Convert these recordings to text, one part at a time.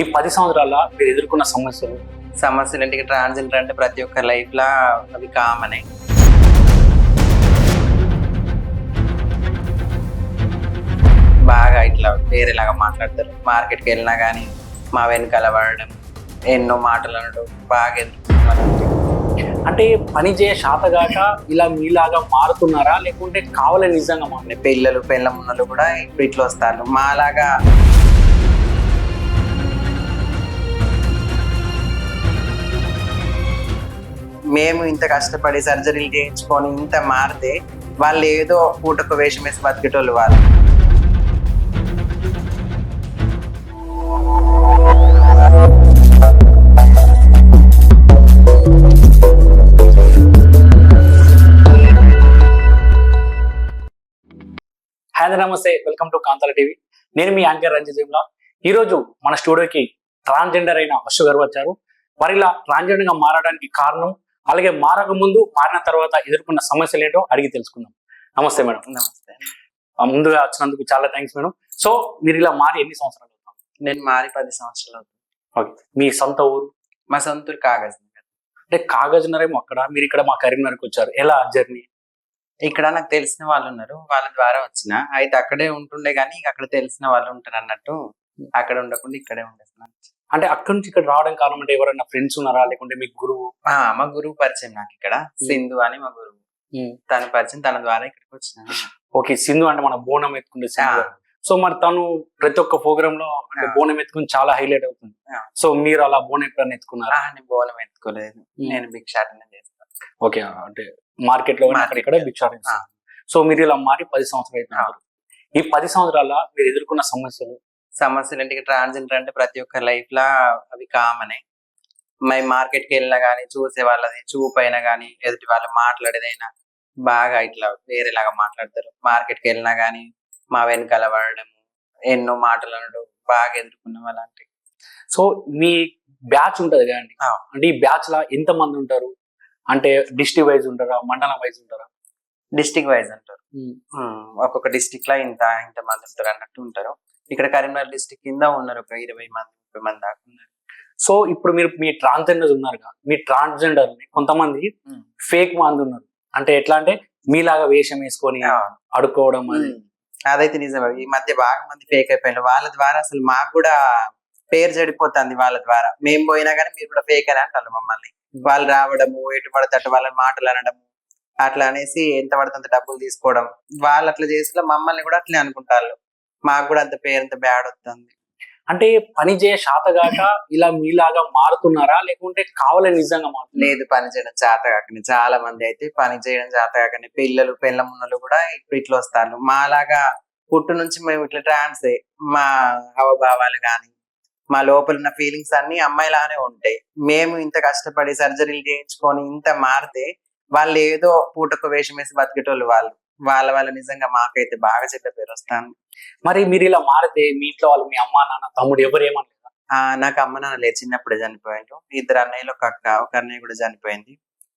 ఈ పది సంవత్సరాల మీరు ఎదుర్కొన్న సమస్యలు? సమస్యలు అంటే ట్రాన్స్జెండర్ అంటే ప్రతి ఒక్క లైఫ్ లా అవి కామనే బాగా ఇట్లా వేరేలాగా మాట్లాడతారు. మార్కెట్కి వెళ్ళినా కానీ మా వెనకాల పడడం ఎన్నో మాటలు అనడం బాగా. అంటే పని చేయ శాతగాక ఇలా మీలాగా మారుతున్నారా? లేకుంటే కావాలని నిజంగా మారే పిల్లలు పిల్ల మున్నలు కూడా ఇప్పుడు ఇట్లా వస్తారు. మాలాగా మేము ఇంత కష్టపడి సర్జరీలు చేయించుకొని ఇంత మారితే వాళ్ళు ఏదో పూటకు వేషం వేసి బతికేటోళ్ళు వాళ్ళు. హాయ్ నమస్తే. వెల్కమ్ టు కాంతాల టీవీ నేను మీ యాంకర్ రంజిత్ జిమ్లా ఈరోజు మన స్టూడియోకి ట్రాన్స్జెండర్ అయిన అశు గారు వచ్చారు. వారిలా ఇలా మారడానికి కారణం అలాగే మారక ముందు మారిన తర్వాత ఎదుర్కొన్న సమస్యలు ఏంటో అడిగి తెలుసుకుందాం. నమస్తే మేడం. నమస్తే. ముందుగా వచ్చినందుకు చాలా థ్యాంక్స్ మేడం. సో మీరు ఇలా మారి ఎన్ని సంవత్సరాలు అవుతాం నేను మారి పది సంవత్సరాలు ఓకే. మీ సొంత ఊరు? మా సొంతూరు కాగజ్ నగర్. అంటే కాగజ్ నరేమో అక్కడ మీరు ఇక్కడ మా కరీంనగర్కి వచ్చారు. ఎలా జర్నీ? ఇక్కడ నాకు తెలిసిన వాళ్ళు ఉన్నారు వాళ్ళ ద్వారా వచ్చిన. అయితే అక్కడే ఉంటుండే కానీ అక్కడ తెలిసిన వాళ్ళు ఉంటారు అన్నట్టు అక్కడ ఉండకుండా ఇక్కడే ఉండేస్తున్నాను అంటే అక్కడి నుంచి ఇక్కడ రావడం కారణం అంటే ఎవరైనా ఫ్రెండ్స్ ఉన్నారా? లేకుంటే మీ గురువు? మా గురువు పరిచయం నాకు ఇక్కడ. సింధు అని మా గురువు. తన పరిచయం తన ద్వారా ఇక్కడికి వచ్చిన ఓకే సింధు అంటే మన బోనం ఎత్తుకుంటే. సో మరి తను ప్రతి ఒక్క ప్రోగ్రామ్లో అంటే. బోనం ఎత్తుకుని చాలా హైలైట్ అవుతుంది. సో మీరు అలా బోనం ఎప్పుడైనా ఎత్తుకున్నారా? నేను బోనం ఎత్తుకోలేదు. నేను భిక్షాటన చేస్తాను. ఓకే అంటే మార్కెట్లో ఇక్కడ. భిక్షాటన. సో మీరు ఇలా మారి పది సంవత్సరాలు అవుతున్నారు ఈ పది సంవత్సరాల మీరు ఎదుర్కొన్న సమస్యలు సమస్యలు అంటే ట్రాన్స్జెండర్ అంటే ప్రతి ఒక్క లైఫ్ లా అవి కామనే మార్కెట్కి వెళ్ళినా గానీ చూసే వాళ్ళది చూపు అయినా గానీ ఎదుటి వాళ్ళు మాట్లాడేదైనా బాగా ఇట్లా వేరేలాగా మాట్లాడతారు. మార్కెట్కి వెళ్ళినా గానీ మా వెనకాల పడడం ఎన్నో మాటలు అనడం బాగా ఎదుర్కొన్నాం అలాంటి సో మీ బ్యాచ్ ఉంటది కదండి. అంటే ఈ బ్యాచ్ లా ఎంత మంది ఉంటారు? అంటే డిస్ట్రిక్ట్ వైజ్ ఉంటారా? మండలం వైజ్ ఉంటారా? డిస్టిక్ వైజ్ అంటారు. ఒక్కొక్క డిస్టిక్లో ఇంత ఇంత మంది ఉంటారు అన్నట్టు ఉంటారు. ఇక్కడ కరీంనగర్ డిస్టిక్ కింద ఉన్నారు ఒక ఇరవై మంది ముప్పై మంది దాకా ఉన్నారు. సో ఇప్పుడు మీరు మీ ట్రాన్స్జెండర్ ఉన్నారు మీ ట్రాన్స్జెండర్ని కొంతమంది. ఫేక్ మంది ఉన్నారు. అంటే ఎట్లా అంటే మీలాగా వేషం వేసుకొని అవును. అడుక్కోవడం అది. అదైతే నిజమే. ఈ మధ్య బాగా మంది ఫేక్ అయిపోయినారు. వాళ్ళ ద్వారా అసలు మాకు కూడా పేరు చెడిపోతుంది వాళ్ళ ద్వారా. మేము పోయినా కానీ మీరు కూడా ఫేక్ అని అంటారు మమ్మల్ని. వాళ్ళు రావడము ఎటు పడితే అటు వాళ్ళ మాటలు అనడము అట్లా అనేసి ఎంత పడితే అంత డబ్బులు తీసుకోవడం. వాళ్ళు అట్లా చేసి మమ్మల్ని కూడా అట్లే అనుకుంటారు. మాకు కూడా అంత పేరు అంత బ్యాడ్ వస్తుంది అంటే పని చేయ శాతగాక ఇలా మీలాగా మారుతున్నారా? లేకుంటే కావాలని నిజంగా మారుతున్నారు? లేదు పని చేయడం చేత కాకని చాలా మంది అయితే పని చేయడం చేత కాకని పిల్లలు పిల్ల మున్నలు కూడా ఇప్పుడు ఇట్లా వస్తారు. మాలాగా పుట్టు నుంచి మేము ఇట్లా ట్రాన్స్ మా హావభావాలు కానీ మా లోపల ఉన్న ఫీలింగ్స్ అన్ని అమ్మాయిలానే ఉంటాయి. మేము ఇంత కష్టపడి సర్జరీలు చేయించుకొని ఇంత మారితే వాళ్ళు ఏదో పూటకు వేషం వేసి బతికేటోళ్ళు వాళ్ళు. వాళ్ళ వాళ్ళ నిజంగా మాకైతే బాగా చెడ్డ పేరు వస్తాను మరి మీరు ఇలా మారితే మీ ఇంట్లో వాళ్ళు మీ అమ్మ నాన్న తమ్ముడు ఎవరు ఏమనలేదా? ఆ నాకు అమ్మ నాన్న లేదు చిన్నప్పుడే చనిపోయారు ఇద్దరు అన్నయ్యలు ఒక అక్క ఒక అన్నయ్య కూడా చనిపోయింది.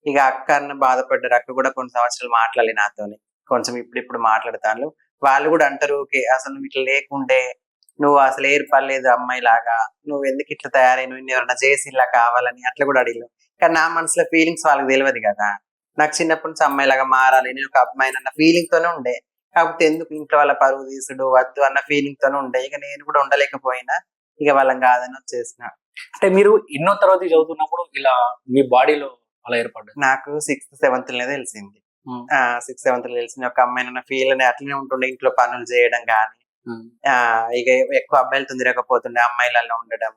ఇక అక్క అన్న బాధపడ్డారు. అక్క కూడా కొన్ని సంవత్సరాలు మాట్లాడలే నాతోని. కొంచెం ఇప్పుడు ఇప్పుడు మాట్లాడతాను వాళ్ళు కూడా అంటారు ఓకే అసలు నువ్వు ఇట్లా లేకుంటే నువ్వు అసలు ఏర్పడలేదు అమ్మాయి లాగా నువ్వు ఎందుకు ఇట్లా తయారై నువ్వు ఎవరన్నా చేసి ఇలా కావాలని అట్లా కూడా అడిగారు కానీ నా మనసులో ఫీలింగ్స్ వాళ్ళకి తెలియదు కదా. నాకు చిన్నప్పటి నుంచి అమ్మాయి లాగా మారాలి నేను ఒక అమ్మాయిని అన్న ఫీలింగ్ తోనే ఉండే. కాకపోతే ఎందుకు ఇంట్లో వాళ్ళ పరువు తీసుడు వద్దు అన్న ఫీలింగ్ తోనే ఉండే. ఇక నేను కూడా ఉండలేకపోయినా ఇక వాళ్ళని కాదని వచ్చేసిన. అంటే మీరు ఎన్నో తరగతి చదువుతున్నప్పుడు ఇలా మీ బాడీలో అలా ఏర్పడ్డది నాకు సిక్స్త్ సెవెంత్లోనే తెలిసింది. ఆ సిక్స్త్ సెవెంత్లో తెలిసింది. ఒక అమ్మాయి నన్న ఫీల్ అని అట్లనే ఉంటుండే ఇంట్లో పనులు చేయడం కానీ ఆ ఇక ఎక్కువ అబ్బాయిలతో తిరగకపోతుండే అమ్మాయిలలో ఉండడం.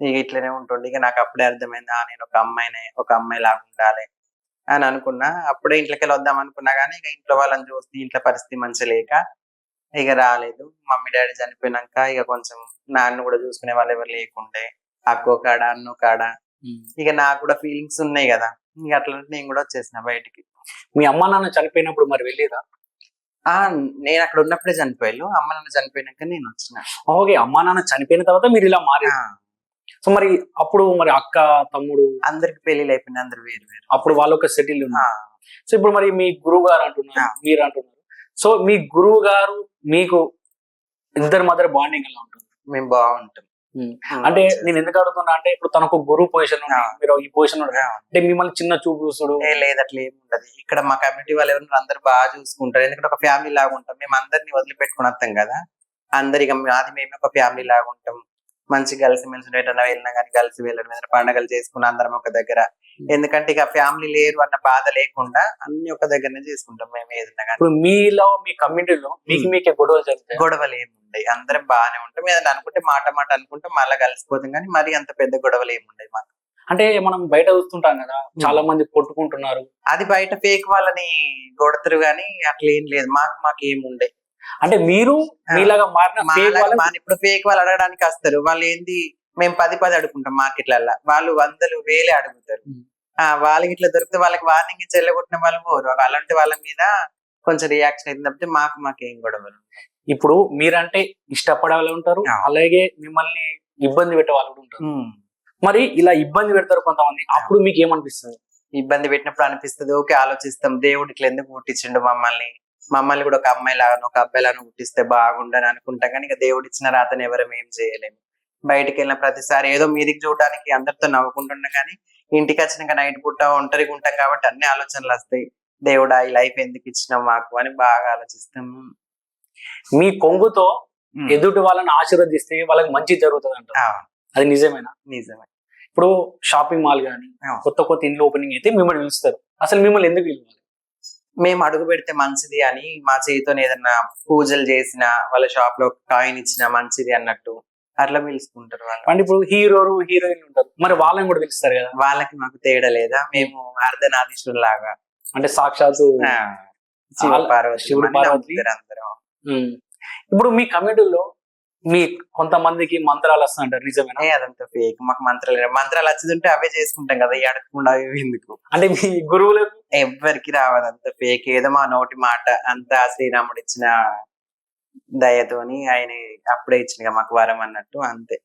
ఇక ఇట్లనే ఉంటుండే. ఇక నాకు అప్పుడే అర్థమైంది ఆ నేను ఒక అమ్మాయినే ఒక అమ్మాయి లాగా ఉండాలి. అని అనుకున్నా. అప్పుడే ఇంట్లోకి వెళ్ళి వద్దాం అనుకున్నా కానీ ఇక ఇంట్లో వాళ్ళని చూస్తే ఇంట్లో పరిస్థితి మంచి లేక ఇక రాలేదు. మమ్మీ డాడీ చనిపోయినాక ఇక కొంచెం నాన్న కూడా చూసుకునే వాళ్ళు ఎవరు లేకుండే. అక్కో కాడ అన్నో కాడ. ఇక నాకు కూడా ఫీలింగ్స్ ఉన్నాయి కదా. ఇక అట్లా నేను కూడా వచ్చేసిన బయటికి. మీ అమ్మ నాన్న చనిపోయినప్పుడు మరి వెళ్ళేదా? ఆ నేను అక్కడ ఉన్నప్పుడే చనిపోయాను అమ్మ నాన్న చనిపోయినాక నేను వచ్చిన. ఓకే అమ్మ నాన్న చనిపోయిన తర్వాత మీరు ఇలా మారి సో మరి అప్పుడు మరి అక్క తమ్ముడు అందరికి పెళ్ళిళ్ళు అయిపోయినాయి అందరు వేరు వేరు. అప్పుడు వాళ్ళు ఒక సెటిల్ ఉన్నారు. సో ఇప్పుడు మరి మీ గురువు గారు అంటున్నారు. మీరు అంటున్నారు. సో మీ గురువు గారు మీకు ఇద్దరు మధ్య బాండింగ్ ఎలా ఉంటుంది? మేము బాగుంటాం. అంటే నేను ఎందుకు అడుగుతున్నా అంటే ఇప్పుడు తనకు గురువు పొజిషన్. మీరు ఈ పొజిషన్. అంటే మిమ్మల్ని చిన్న చూపు చూసుడు. ఏ లేదు అట్లా ఏమి ఉండదు. ఇక్కడ మా కమ్యూనిటీ వాళ్ళు ఎవరు అందరు బాగా చూసుకుంటారు. ఎందుకంటే ఒక ఫ్యామిలీ లాగా ఉంటాం. మేము అందరిని వదిలిపెట్టుకుని వస్తాం కదా. అందరి ఇక మాది మేము ఒక ఫ్యామిలీ లాగా ఉంటాం. మంచి కలిసి మెలిసి ఎటన్నా వెళ్ళినా కానీ కలిసి వెళ్ళడం ఏదైనా పండుగలు చేసుకుని అందరం ఒక దగ్గర. ఎందుకంటే ఇక ఫ్యామిలీ లేరు అన్న బాధ లేకుండా అన్ని ఒక దగ్గరనే చేసుకుంటాం మేము ఏదైనా కానీ. ఇప్పుడు మీలో మీ కమ్యూనిటీలో మీకు ఉమ్. మీకే గొడవలు జరుగుతాయి? గొడవలు ఏమి ఉండయి. అందరం బాగానే ఉంటాం. ఏదైనా అనుకుంటే మాట మాట అనుకుంటే మళ్ళీ కలిసిపోతాం కానీ మరి అంత పెద్ద గొడవలు ఏమి ఉండయి మాకు. అంటే మనం బయట చూస్తుంటాం కదా చాలా మంది కొట్టుకుంటున్నారు. అది బయట ఫేక్ వాళ్ళని కొడతారు కానీ అట్లా ఏం లేదు. మాకు మాకు ఏమి ఉండే అంటే మీరు. మీలాగా మారిన ఇప్పుడు ఫేక్ వాళ్ళు అడగడానికి వస్తారు. వాళ్ళు ఏంది? మేము పది పది అడుగుకుంటాం మార్కెట్లల్లో. వాళ్ళు వందలు వేలే అడుగుతారు. వాళ్ళకి ఇట్లా దొరికితే వాళ్ళకి వార్నింగ్ ఇచ్చి వెళ్ళగొట్టిన వాళ్ళు పోరు. అలాంటి వాళ్ళ మీద కొంచెం రియాక్షన్ అయింది తప్పితే మాకు మాకు గొడవలు ఉండవు. ఇప్పుడు మీరంటే ఇష్టపడే వాళ్ళు ఉంటారు. అలాగే మిమ్మల్ని ఇబ్బంది పెట్టే వాళ్ళు కూడా ఉంటారు. మరి ఇలా ఇబ్బంది పెడతారు కొంతమంది. అప్పుడు మీకు ఏమనిపిస్తుంది? ఇబ్బంది పెట్టినప్పుడు అనిపిస్తుంది ఓకే ఆలోచిస్తాం. దేవుడు ఇట్లా ఎందుకు పుట్టించిండు మమ్మల్ని? మమ్మల్ని కూడా ఒక అమ్మాయి లాగా ఒక అబ్బాయి లాగా పుట్టిస్తే బాగుండని అనుకుంటాం. కానీ ఇక దేవుడు ఇచ్చిన రాతను ఎవరం ఏం చేయలేము బయటికి వెళ్ళిన ప్రతిసారి ఏదో మీదికి చూడడానికి అందరితో నవ్వుకుంటున్నాం కానీ ఇంటికి వచ్చినాక నైట్ పుట్ట ఒంటరిగా ఉంటాం కాబట్టి అన్ని ఆలోచనలు వస్తాయి. దేవుడా ఈ లైఫ్ ఎందుకు ఇచ్చినావు మాకు? అని బాగా ఆలోచిస్తాం. మీ కొంగుతో. ఎదుటి వాళ్ళని ఆశీర్వదిస్తే వాళ్ళకి మంచి జరుగుతుంది అంటారు ఆ, అది నిజమేనా? నిజమే. ఇప్పుడు షాపింగ్ మాల్ కానీ. కొత్త కొత్త ఇండ్లు ఓపెనింగ్ అయితే మిమ్మల్ని పిలుస్తారు. అసలు మిమ్మల్ని ఎందుకు పిలవాలి? మేము అడుగు పెడితే మంచిది అని మా చేతితో ఏదన్నా పూజలు చేసిన వాళ్ళ షాప్లో కాయిన్ ఇచ్చిన మంచిది అన్నట్టు అట్లా పిలుచుకుంటారు వాళ్ళు. అంటే ఇప్పుడు హీరోలు హీరోయిన్లు ఉంటారు. మరి వాళ్ళని కూడా పిలుస్తారు కదా? వాళ్ళకి మాకు తేడా లేదా? మేము అర్ధనారీశ్వరు లాగా అంటే సాక్షాత్తు పార్వతి శివుడు పార్వతి. అందరూ. ఇప్పుడు మీ కమ్యూనిటీలో మీ కొంతమందికి మంత్రాలు వస్తాయంటారు నిజమేనా? అదంతా ఫేక్ మాకు మంత్రాలు. మంత్రాలు వచ్చేది అవే చేసుకుంటాం కదా అడగకుండా అవి ఎందుకు? అంటే మీ గురువులకు ఎవ్వరికి రావదు అంత ఫేక్ ఏదో మా నోటి మాట అంతా శ్రీరాముడు ఇచ్చిన దయతోని ఆయన అప్పుడే ఇచ్చిన మాకు వరం అన్నట్టు అంతే.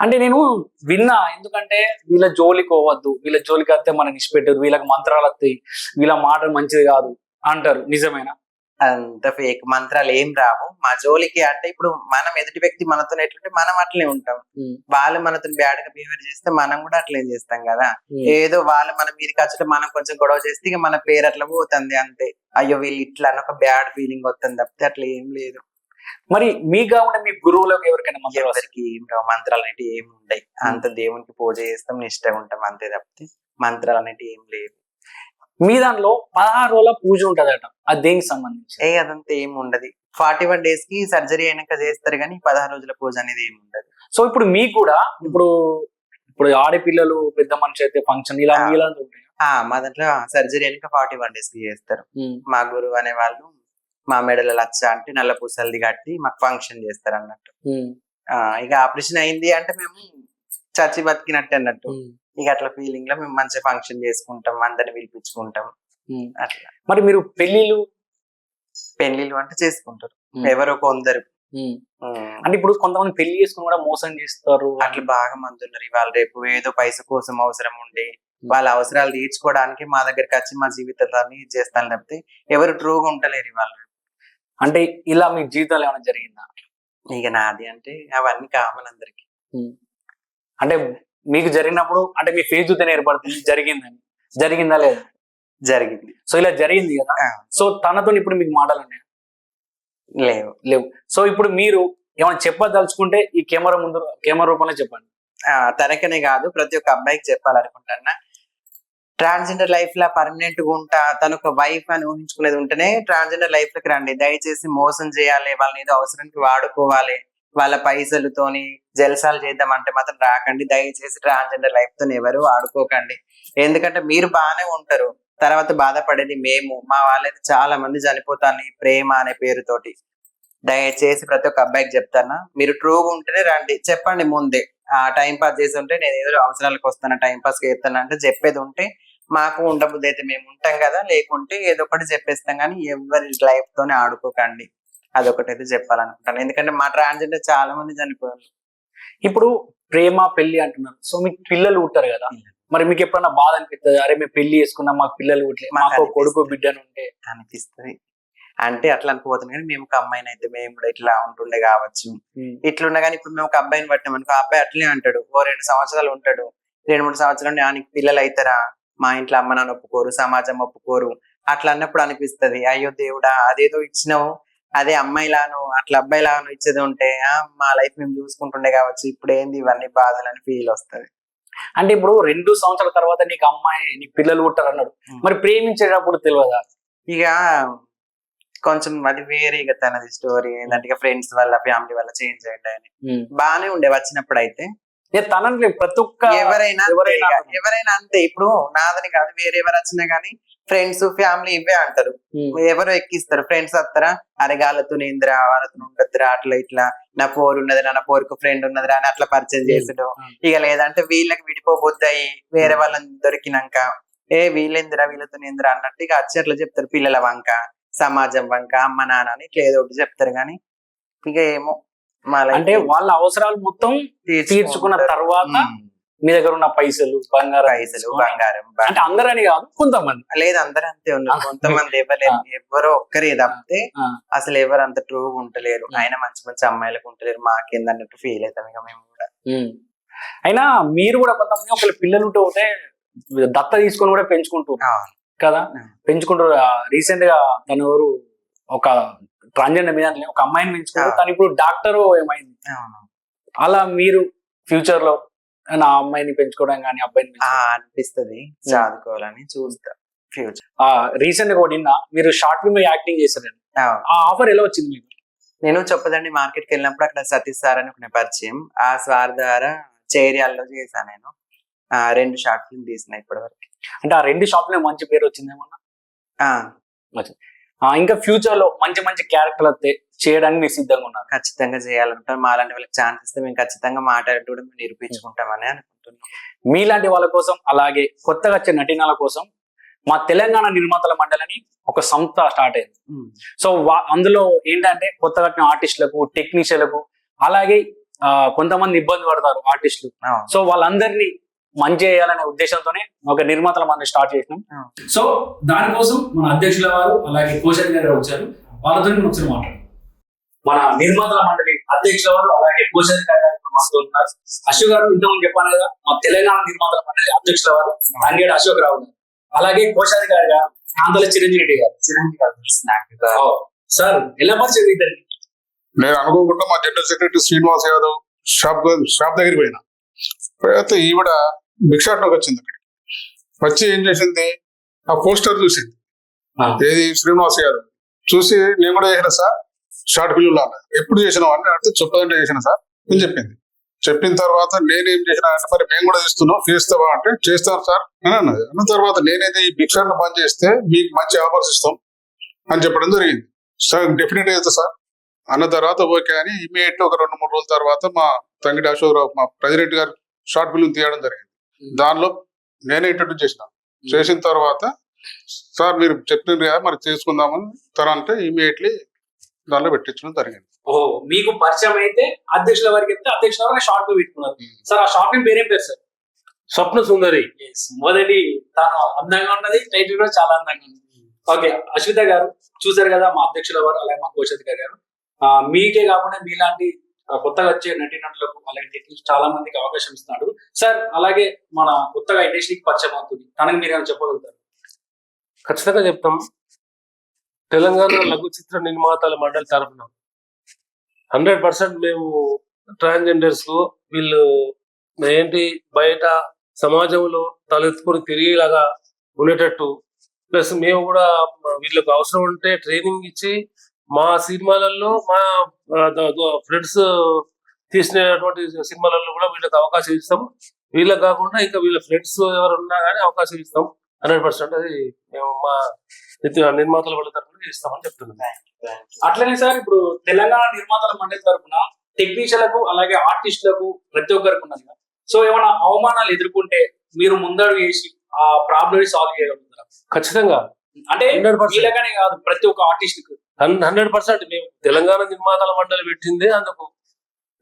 అంటే నేను విన్నా ఎందుకంటే వీళ్ళ జోలికి పోవద్దు వీళ్ళ జోలికి వస్తే మనకి ఇష్టపెట్టదు వీళ్ళకి మంత్రాలు వస్తాయి వీళ్ళ మాట మంచిది కాదు అంటారు నిజమేనా? అంత ఫేక్ మంత్రాలు ఏం రావు. మా జోలికి అంటే ఇప్పుడు మనం ఎదుటి వ్యక్తి మనతో ఎట్లుంటే మనం అట్లే ఉంటాం. వాళ్ళు మనతో బ్యాడ్గా బిహేవియర్ చేస్తే మనం కూడా అట్లే చేస్తాం కదా. ఏదో వాళ్ళు మన మీదకి వచ్చి మనం కొంచెం గొడవ చేస్తే ఇక మన పేరు అట్లా పోతుంది అంతే. అయ్యో వీళ్ళు ఇట్లా అని ఒక బ్యాడ్ ఫీలింగ్ వస్తుంది తప్పితే అట్లా ఏం లేదు. మరి మీకు కాకుండా మీ గురువులకు ఎవరికైనా ఎవరికి ఏం రావు. మంత్రాలు అనేటివి ఏమి ఉండయి. అంత దేవునికి పూజ చేస్తాం నిష్టగా ఉంటాం అంతే తప్పితే మంత్రాలు అనేటివి ఏం లేవు. మీ దాంట్లో పదహారు రోజుల పూజ ఉంటదట అది దేనికి సంబంధించి? ఏ అదంతా ఏం ఉండదు. ఫార్టీ వన్ డేస్కి సర్జరీ అయినాక చేస్తారు కానీ పదహారు రోజుల పూజ అనేది ఏమి ఉండదు. సో ఇప్పుడు మీకు కూడా ఇప్పుడు ఇప్పుడు ఆడపిల్లలు పెద్ద మనిషి అయితే ఫంక్షన్ ఇలా ఉంటాయి? మా దాంట్లో సర్జరీ అయినాక ఫార్టీ వన్ డేస్కి చేస్తారు. మా గురువు అనే వాళ్ళు మా మెడల లచ్చ అంటే నల్ల పూసలది కట్టి మాకు ఫంక్షన్ చేస్తారు అన్నట్టు ఇక ఆపరేషన్ అయింది అంటే మేము చచ్చి బతికినట్టు అన్నట్టు. ఇక అట్లా ఫీలింగ్లో మేము మంచి ఫంక్షన్ చేసుకుంటాం అందరిని పిలిపించుకుంటాం. అట్లా. మరి మీరు పెళ్ళిళ్ళు పెళ్ళిళ్ళు అంటే చేసుకుంటారు. ఎవరో కొందరు. అంటే ఇప్పుడు కొంతమంది పెళ్ళి చేసుకుని కూడా మోసం చేస్తారు. అట్లా బాగా మంది ఉన్నారు. ఇవాళ రేపు ఏదో పైస కోసం అవసరం ఉండి వాళ్ళ అవసరాలు తీర్చుకోవడానికి మా దగ్గరికి వచ్చి మా జీవితాన్ని చేస్తాను తప్పితే ఎవరు ట్రూగా ఉంటలేరు ఇవాళ. అంటే ఇలా మీ జీవితంలో ఏమైనా జరిగిందా? ఇక నాది అంటే అవన్నీ కామన్ అందరికి. అంటే మీకు జరిగినప్పుడు అంటే మీ ఫేస్ చూస్తేనే ఏర్పడుతుంది జరిగిందని. జరిగిందా లేదా? జరిగింది. సో ఇలా జరిగింది కదా. సో తనతో ఇప్పుడు మీకు మాటలు ఉన్నాయి? లేవు. లేవు. సో ఇప్పుడు మీరు ఏమైనా చెప్పదలుచుకుంటే ఈ కెమెరా ముందు కెమెరా రూపంలో చెప్పండి. తనకనే కాదు ప్రతి ఒక్క అబ్బాయికి చెప్పాలనుకుంటున్నా. ట్రాన్స్జెండర్ లైఫ్ లా పర్మనెంట్గా ఉంటా తను ఒక వైఫ్ అని ఊహించుకునేది ఉంటేనే ట్రాన్స్జెండర్ లైఫ్లోకి రండి. దయచేసి మోసం చేయాలి వాళ్ళని ఏదో అవసరానికి వాడుకోవాలి. వాళ్ళ పైసలతోని జల్సాలు చేద్దామంటే మాత్రం రాకండి. దయచేసి ట్రాన్స్జెండర్ లైఫ్తో ఎవరు ఆడుకోకండి. ఎందుకంటే మీరు బాగానే ఉంటారు. తర్వాత బాధపడేది మేము. మా వాళ్ళైతే చాలా మంది చనిపోతాను ఈ ప్రేమ అనే పేరుతోటి. దయచేసి ప్రతి ఒక్క అబ్బాయికి చెప్తాను? మీరు ట్రూగా ఉంటేనే రండి. చెప్పండి ముందే. ఆ టైం పాస్ చేసి ఉంటే నేను ఏదో అవసరాలకు వస్తాను? టైం పాస్ చేస్తాను అంటే చెప్పేది ఉంటే మాకు ఉండబుద్ధి అయితే మేము ఉంటాం కదా. లేకుంటే ఏదో ఒకటి చెప్పేస్తాం కానీ ఎవరి లైఫ్ తోనే ఆడుకోకండి. అదొకటి అయితే చెప్పాలనుకుంటాను. ఎందుకంటే మా ట్రాన్స్జెండర్ చాలా మంది చనిపోయారు. ఇప్పుడు ప్రేమ పెళ్ళి అంటున్నారు. సో మీకు పిల్లలు పుట్టారు కదా? మరి మీకు ఎప్పుడన్నా బాధ అనిపిస్తుంది? అరే మేము పెళ్ళి చేసుకున్నాం మాకు పిల్లలు పుట్టలే మాకు కొడుకు. బిడ్డను ఉంటే. అనిపిస్తుంది. అంటే అట్లా అనుకోపోతుంది కానీ మేము ఒక అమ్మాయిని అయితే మేము కూడా ఇట్లా ఉంటుండే కావచ్చు. ఇట్లున్నా కానీ ఇప్పుడు మేము ఒక అబ్బాయిని పట్టాం అనుకో అబ్బాయి అట్లనే అంటాడు. ఓ రెండు సంవత్సరాలు ఉంటాడు. రెండు మూడు సంవత్సరాలు ఆయనకి పిల్లలు అవుతారా మా ఇంట్లో అమ్మ నాన్న ఒప్పుకోరు సమాజం ఒప్పుకోరు. అట్లా అన్నప్పుడు అనిపిస్తది. అయ్యో దేవుడా అదేదో ఇచ్చినావు. అదే అమ్మాయిలాను అట్లా అబ్బాయిలాను ఇచ్చేది ఉంటే ఆ, మా లైఫ్ మేము చూసుకుంటుండే కావచ్చు ఇప్పుడు ఏంది ఇవన్నీ బాధలు అని ఫీల్ వస్తది. అంటే ఇప్పుడు రెండు సంవత్సరాల తర్వాత నీకు అమ్మాయి నీకు పిల్లలు పుట్టారు అన్నాడు మరి ప్రేమించేటప్పుడు తెలియదా ఇక కొంచెం అది వేరే ఇక తనది స్టోరీ ఏంటంటే ఫ్రెండ్స్ వల్ల ఫ్యామిలీ వల్ల చేంజ్ అయ్యండి అని బాగానే ఉండే వచ్చినప్పుడు అయితే నేను తనని ప్రతి ఒక్క ఎవరైనా. ఎవరైనా అంతే. ఇప్పుడు నాదని కాదు వేరే ఎవరు వచ్చినా గానీ ఫ్రెండ్స్ ఫ్యామిలీ ఇవే అంటారు. ఉమ్. ఎవరు ఎక్కిస్తారు? ఫ్రెండ్స్ వస్తారా? అరే గాలతో ఇందిరా వాళ్ళతో ఉండద్దురా? అట్లా ఇట్లా. నా పోరు ఉన్నదిరా నా పోరుకు ఫ్రెండ్ ఉన్నదిరా అని అట్లా పరిచయం చేసుడు ఉమ్. ఇక లేదంటే వీళ్ళకి విడిపోబోద్దాయి. వేరే వాళ్ళని దొరికినాక. ఏ వీళ్ళేందిరా? వీళ్ళతో ఇందిరా అన్నట్టు ఇక వచ్చి అట్లా చెప్తారు పిల్లల వంక. సమాజం వంక అమ్మ నాన్న అని ఇట్లా ఏదో ఒకటి చెప్తారు కానీ ఇక ఏమో అంటే వాళ్ళ అవసరాలు మొత్తం తీర్చుకున్న తర్వాత. మీ దగ్గర ఉన్న పైసలు బంగారం పైసలు బంగారం అంటే అందరని కాదు కొంతమంది. లేదు అందరూ అంతే ఉన్నారు. కొంతమంది ఎవరు ఎవరో ఒక్కరే తప్పితే. అసలు ఎవరు అంత ట్రూగా ఉంటలేరు. ఆయన మంచి మంచి అమ్మాయిలకు ఉంటలేరు మాకేందన్నట్టు ఫీల్ అవుతాం ఇక మేము కూడా. అయినా మీరు కూడా కొంతమంది ఒకళ్ళ పిల్లలు ఉంటే పోతే దత్త తీసుకొని కూడా పెంచుకుంటారు అవును. కదా. పెంచుకుంటారు రీసెంట్గా తను ఎవరు ఒక ట్రాన్స్జెండర్ మీద ఒక అమ్మాయిని పెంచుకున్నారు. తను ఇప్పుడు డాక్టర్ ఏమైంది. అలా మీరు ఫ్యూచర్లో నా అమ్మాయిని పెంచుకోవడం కానీ అబ్బాయిని అనిపిస్తది. చదువుకోవాలని చూస్తా. ఫ్యూచర్ రీసెంట్గా కూడా నిన్న మీరు షార్ట్ ఫిల్మ్ యాక్టింగ్ చేశారు ఆ ఆఫర్ ఎలా వచ్చింది మీకు? నేను చెప్పదండి మార్కెట్కి వెళ్ళినప్పుడు అక్కడ సతీష్ సార్ అని ఒక పరిచయం. ఆ సార్ ద్వారా చేరియాల్లో చేశాను నేను. ఆ రెండు షార్ట్ ఫిల్మ్ తీసిన ఇప్పటి వరకు అంటే ఆ రెండు షాప్లో మంచి పేరు వచ్చింది ఏమన్నా ఆ, ఆ, ఇంకా ఫ్యూచర్లో మంచి మంచి క్యారెక్టర్ వస్తే చేయడానికి మీరు సిద్ధంగా ఉన్నారు. ఖచ్చితంగా చేయాలనుకుంటాం మాలాంటి వాళ్ళకి ఛాన్స్ ఇస్తే మేము ఖచ్చితంగా మాట్లాడుతూ కూడా మేము నిరూపించుకుంటామని అనుకుంటున్నాం. మీలాంటి వాళ్ళ కోసం అలాగే కొత్తగా వచ్చే నటీనల కోసం మా తెలంగాణ నిర్మాతల మండలిని ఒక సంస్థ స్టార్ట్ అయింది. సో వా- అందులో ఏంటంటే కొత్తగా వచ్చిన ఆర్టిస్టులకు టెక్నీషియన్లకు అలాగే కొంతమంది ఇబ్బంది పడతారు ఆర్టిస్టులు. సో వాళ్ళందరినీ మంచి చేయాలనే ఉద్దేశంతోనే ఒక నిర్మాతల మంది స్టార్ట్ చేసినాం. సో దానికోసం మన అధ్యక్షుల వారు అలాగే కోశల్ గారు వచ్చారు. వాళ్ళతో నేను ఒకసారి మాట్లాడు మన నిర్మాతల మండలి అధ్యక్షుల వారు అలాగే కోశల్ గారు మాతో ఉన్నారు. అశోక్ గారు ఇంతకుముందు చెప్పాను కదా మా తెలంగాణ నిర్మాతల మండలి అధ్యక్షుల వారు తంగేడు అశోక్ రావు గారు. అలాగే కోశాది గారు గారు ఆంధ్ర చిరంజీవి రెడ్డి గారు. చిరంజీవి గారు సార్ ఎలా పరిచయం ఇద్దరికి నేను అనుకోకుండా మా general secretary Srinivas Yadav shop shop దగ్గరికి పోయినా. ఈవిడ భిక్షాటనకు వచ్చింది అక్కడికి. వచ్చి ఏం చేసింది? ఆ పోస్టర్ చూసింది. ఏది? శ్రీనివాస్ యాదవ్ చూసి నేను కూడా చేసిన సార్? షార్ట్ ఫిల్మ్ అన్న ఎప్పుడు చేసినావు అని అంటే చెప్పదంటే చేసిన సార్ అని చెప్పింది. చెప్పిన తర్వాత నేనేం చేసిన అంటే మరి మేము కూడా చేస్తున్నాం చేస్తావా అంటే చేస్తాను సార్ అని అన్నది. అన్న తర్వాత నేనైతే ఈ భిక్షాటన బంద్ చేస్తే మీకు మంచి ఆఫర్స్ ఇస్తాం అని చెప్పడం జరిగింది. సార్ డెఫినెట్ చేస్తా సార్. అన్న తర్వాత ఓకే అని ఇమీడియట్ ఒక రెండు మూడు రోజుల తర్వాత మా తంగిడి అశోకరావు మా ప్రెసిడెంట్ గారు షార్ట్ ఫిల్మ్ తీయడం జరిగింది. దానిలో నేనే ఇంట్రడ్యూస్ చేసిన. చేసిన తర్వాత సార్ మీరు చెప్పినారు కదా మరి చేసుకుందామని తన అంటే ఇమీడియట్లీ దానిలో పెట్టించడం జరిగింది. ఓ మీకు పరిచయం అయితే అధ్యక్షుల వారికి చెప్తే అధ్యక్షుల వారు షార్ట్ ఫిల్మ్ పెట్టుకున్నారు. సార్ ఆ షార్ట్ ఫిల్మ్ పేరేం పేరు సార్? స్వప్న సుందరి. మొదటి తాను అందంగా ఉన్నది టైటిల్ కూడా చాలా అందంగా ఉంది. ఓకే అశ్విత గారు చూసారు కదా మా అధ్యక్షుల వారు అలాగే మా కోశాధికారి గారు. ఆ, మీకే కాకుండా మీలాంటి కొత్తగా వచ్చే నటీనటులకు అలాగే టెక్నిక్స్ చాలా మందికి అవకాశం ఇస్తున్నాడు. సార్ అలాగే మన కొత్తగా ఇండస్ట్రీకి పరిచయం అవుతుంది. తనకి మీరు ఏమైనా చెప్పగలుగుతారు? ఖచ్చితంగా చెప్తాం. తెలంగాణ లఘు చిత్ర నిర్మాతల మండలి తరఫున హండ్రెడ్ పర్సెంట్ మేము ట్రాన్స్జెండర్స్కు వీళ్ళు ఏంటి బయట సమాజంలో తలెత్తుకొని తిరిగేలాగా ఉండేటట్టు. ప్లస్ మేము కూడా వీళ్ళకి అవసరం ఉంటే ట్రైనింగ్ ఇచ్చి మా సినిమాలలో మా ఫ్రెండ్స్ తీసినటువంటి సినిమాలలో కూడా వీళ్ళకి అవకాశం ఇస్తాం. వీళ్ళకి కాకుండా ఇంకా వీళ్ళ ఫ్రెండ్స్ ఎవరు ఉన్నా కానీ అవకాశం ఇస్తాం. హండ్రెడ్ పర్సెంట్ అది మేము మా నిర్మాతల వాళ్ళ తరఫున ఇస్తామని చెప్తున్నాం. అట్లనే సార్ ఇప్పుడు తెలంగాణ నిర్మాతల మండలి తరపున టెక్నీషియన్లకు అలాగే ఆర్టిస్టులకు ప్రతి ఒక్కరికి ఉన్నది కదా. సో ఏమైనా అవమానాలు ఎదుర్కొంటే మీరు ముందడుగు వేసి ఆ ప్రాబ్లమ్ సాల్వ్ చేయగలుగుతారు? ఖచ్చితంగా. అంటే వీళ్ళకనే కాదు ప్రతి ఒక్క ఆర్టిస్ట్కు హండ్రెడ్ పర్సెంట్ మేము తెలంగాణ నిర్మాతల మండలి పెట్టిందే అందుకు.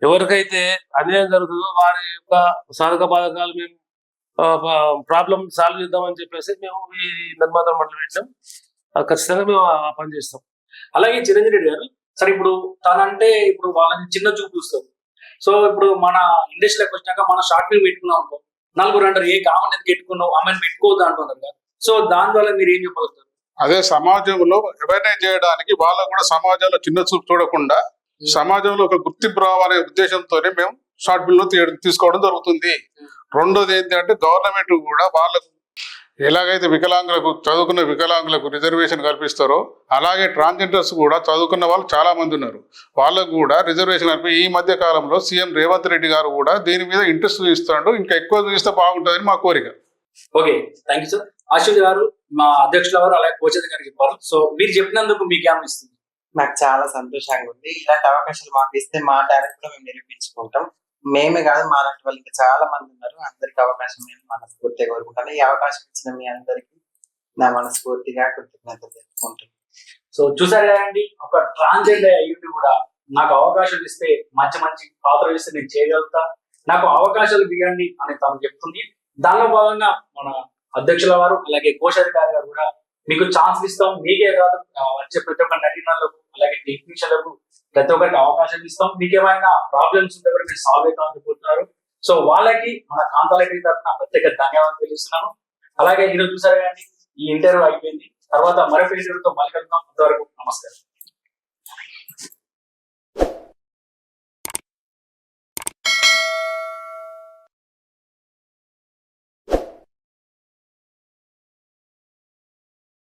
ఎవరికైతే అన్యాయం జరుగుతుందో వారి యొక్క సాధక బాధకాలు మేము ప్రాబ్లం సాల్వ్ చేద్దామని చెప్పేసి మేము ఈ నిర్మాతల మండలి పెట్టినాం. ఖచ్చితంగా మేము ఆ పని చేస్తాం. అలాగే చిరంజీవి రెడ్డి గారు సరే ఇప్పుడు తనంటే ఇప్పుడు వాళ్ళని చిన్న చూపు చూస్తారు సో ఇప్పుడు మన ఇండస్ట్రీలోకి వచ్చినాక మన షార్ట్ ఫిల్మ్ పెట్టుకున్నాం అనుకో నలుగురు అంటారు ఏ కామన్ ఎందుకు పెట్టుకున్నావు? ఆమెను పెట్టుకోవద్దు అంటున్నారు సో దాని ద్వారా మీరు ఏం చెప్పగలుగుతారు? అదే సమాజంలో అవేర్నెస్ చేయడానికి వాళ్ళకు కూడా సమాజంలో చిన్న చూపు చూడకుండా సమాజంలో ఒక గుర్తింపు రావాలనే ఉద్దేశంతోనే మేము షార్ట్ తీయడం తీసుకోవడం జరుగుతుంది. రెండోది ఏంటంటే గవర్నమెంట్ కూడా వాళ్ళకు ఎలాగైతే వికలాంగులకు చదువుకున్న వికలాంగులకు రిజర్వేషన్ కల్పిస్తారో అలాగే ట్రాన్స్జెండర్స్ కూడా చదువుకున్న వాళ్ళు చాలా మంది ఉన్నారు. వాళ్ళకు కూడా రిజర్వేషన్ కల్పి ఈ మధ్య కాలంలో సీఎం రేవంత్ రెడ్డి గారు కూడా దీని మీద ఇంట్రెస్ట్ చూపిస్తాడు ఇంకా ఎక్కువ చూపిస్తే బాగుంటుందని మా కోరిక. Okay thank you sir Ashwath గారు మా అధ్యక్షుల వారు అలాగే కోచర్ గారు చెప్పారు. సో మీరు చెప్పినందుకు మీకు ఏమనిస్తుంది నాకు చాలా సంతోషంగా ఉంది. ఇలాంటి అవకాశాలు మాకు ఇస్తే మా టాలెంట్ కూడా మేము నిరూపించుకుంటాం. మేమే కాదు మా లాంటి వాళ్ళు ఇంకా చాలా మంది ఉన్నారు. అందరికి అవకాశం నేను మనస్ఫూర్తిగా కోరుకుంటాను. ఈ అవకాశం ఇచ్చిన మీ అందరికి నా మనస్ఫూర్తిగా కృతజ్ఞతలు తెలుపుకుంటాను సో చూసారు కదండి ఒక ట్రాన్స్జెండర్ అయ్యుండి కూడా నాకు అవకాశం ఇస్తే మంచి మంచి పాత్రలు ఇస్తే నేను చేయగలుగుతా. నాకు అవకాశాలు ఇవ్వండి అని తను చెప్తుంది. దానిలో భాగంగా మన అధ్యక్షుల వారు అలాగే కోశాధికారి గారు కూడా మీకు ఛాన్స్ ఇస్తాం. మీకే కాదు వచ్చే ప్రతి ఒక్క నటీనలకు అలాగే టెక్నీషియన్లకు ప్రతి ఒక్కరికి అవకాశం ఇస్తాం. మీకు ఏమైనా ప్రాబ్లమ్స్ ఉంటే కూడా మీరు సాల్వ్ అవుతామని చెప్పుకుంటున్నారు సో వాళ్ళకి మన కాంతాలకి తరఫున ప్రత్యేక ధన్యవాదాలు తెలుస్తున్నాను. అలాగే ఈరోజు చూసారు కానీ ఈ ఇంటర్వ్యూ అయిపోయింది. తర్వాత మరొక ఇంటర్వ్యూతో మళ్ళీ కలుద్దాం అంతవరకు నమస్కారం.